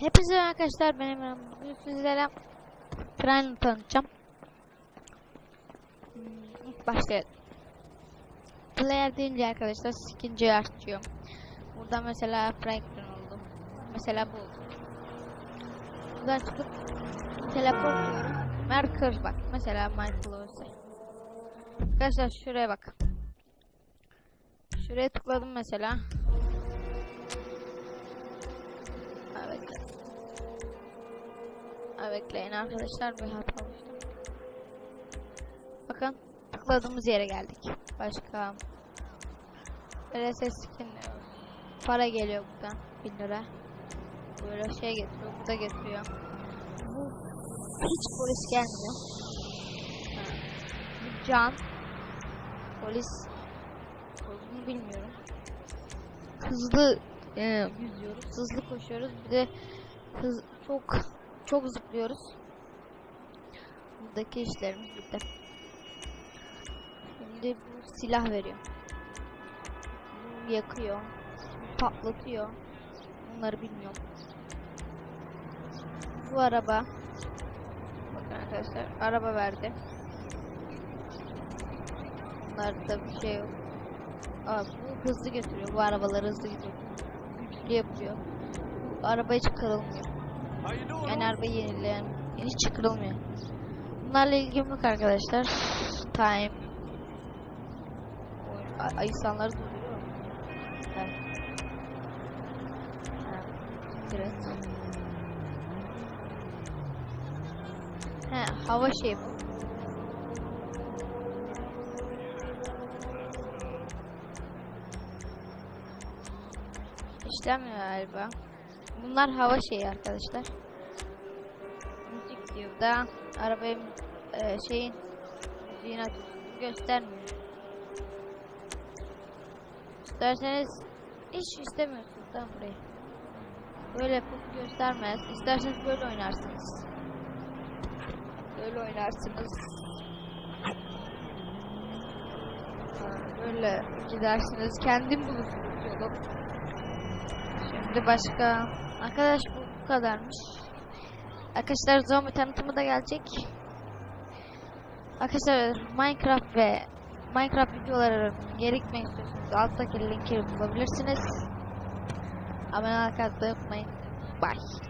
Hepinize arkadaşlar ben bugün sizlere Prime'ı tanıtacağım. Hmm, ilk başlayalım. Player deyince arkadaşlar skinci açıyor. Burada mesela Franklin oldu. Mesela bu. Buradan çıkıp teleport diyorum. Merker bak. Mesela Michael olsa. Arkadaşlar şuraya bak. Şuraya tıkladım mesela. Ha, bekleyin arkadaşlar bir hata oluştu. Bakın tıkladığımız yere geldik. Başka RSS skin para geliyor buradan 1000 lira. Böyle şey getiriyor, bu da getiriyor. Bu hiç polis gelmiyor. Bu can polis olduğunu bilmiyorum. Hızlı e, yüzüyoruz, hızlı koşuyoruz. Bir de hız çok çok zıplıyoruz. Buradaki işlerimiz bitti. Şimdi bu silah veriyor. Bu yakıyor. Patlatıyor. Bunları bilmiyorum. Bu araba. Bakın arkadaşlar araba verdi. Bunlarda bir şey yok. Aa, bu hızlı götürüyor. Bu arabalar hızlı gidiyor. Güçlü yapıyor. Bu araba hiç kırılmıyor. Yani araba yenileyen hiç kırılmıyor. Bunlarla ilgim yok arkadaşlar. Time. Oyun- a- a- insanları durduruyor mu? Evet. Hava şey bu. İşlemiyor galiba. Bunlar hava şeyi arkadaşlar. Müzik diyor da arabayı e, şeyin müziğini göstermiyor. İsterseniz hiç istemiyorsunuz lan burayı. Böyle yapıp göstermez. İsterseniz böyle oynarsınız. Böyle oynarsınız. Böyle gidersiniz. Kendim bulursunuz yolu. Şimdi başka arkadaş bu kadarmış. Arkadaşlar zombi tanıtımı da gelecek. Arkadaşlar Minecraft ve Minecraft videoları geri alttaki linki bulabilirsiniz. Abone olmayı unutmayın. Bye.